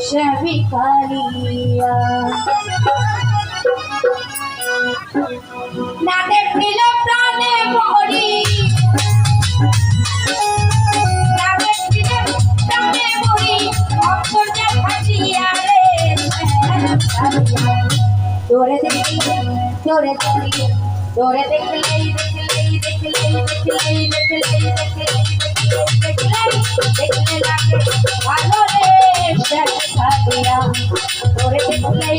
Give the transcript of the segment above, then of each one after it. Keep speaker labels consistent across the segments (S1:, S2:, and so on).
S1: শ্যামি কালিয়া না দেখিলে প্রাণে মরি না দেখিলে প্রাণে মরি অন্তর্যা ফাটিয়া রে তোরে দেখি তোরে দেখি তোরে দেখলেই দেখলেই দেখলেই দেখলেই দেখলেই দেখলেই দেখলেই দেখলে লাগে ভালো রে দেখে সাদিয়া তোরে দেখলেই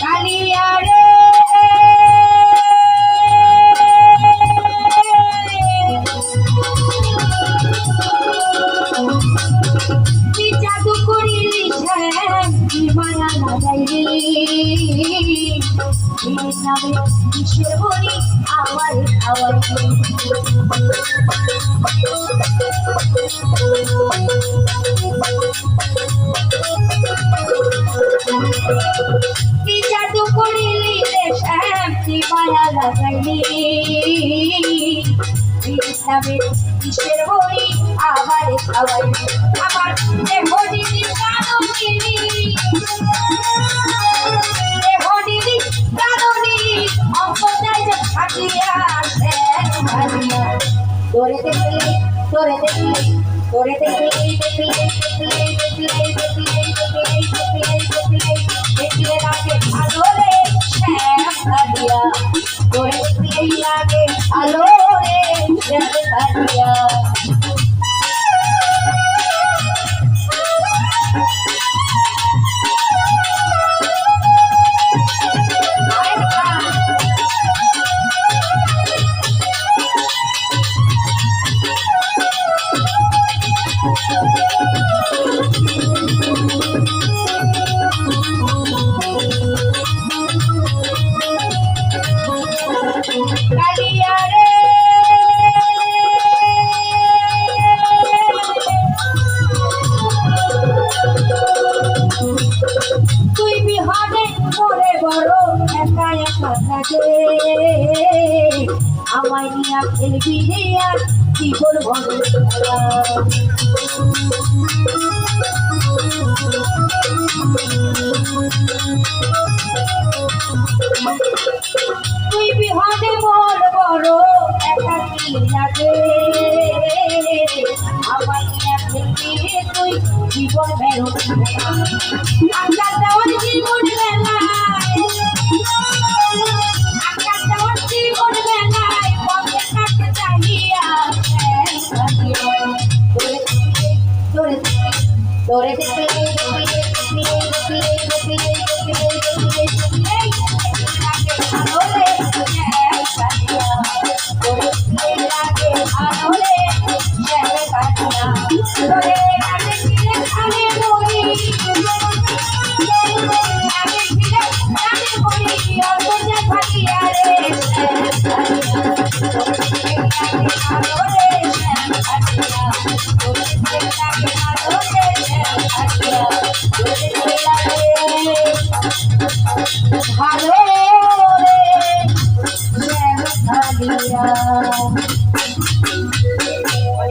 S1: কালিয়া রে। জাদু করিলি মায়া লাগাইলি নামে কিসের বলি? আমার খাওয়াইলি কি? জাদু করিলি শ্যামটি মায়া লাগাইলি। ইসলামের কিসের হরি, আবার খাওয়াইলি। আমার দেহরিনি কারণিনি দেহরিনি কারণি অঙ্কটাই যে থাকিয়া তোরে দেখলি তোরে দেখলি করে দেখি দেখি দেখি দেখি দেখি করে দেখি লাগে আলো রে আমায় নিয়া খেলবি রে আর কি করব তুই বিহাদের বড় বড় একা কি লাগে আমার তুই জীবন বেরো আল্লাহ জীবন বেলায় Dore de pire, de pire, de pire, de pire, de pire, de pire, de pire.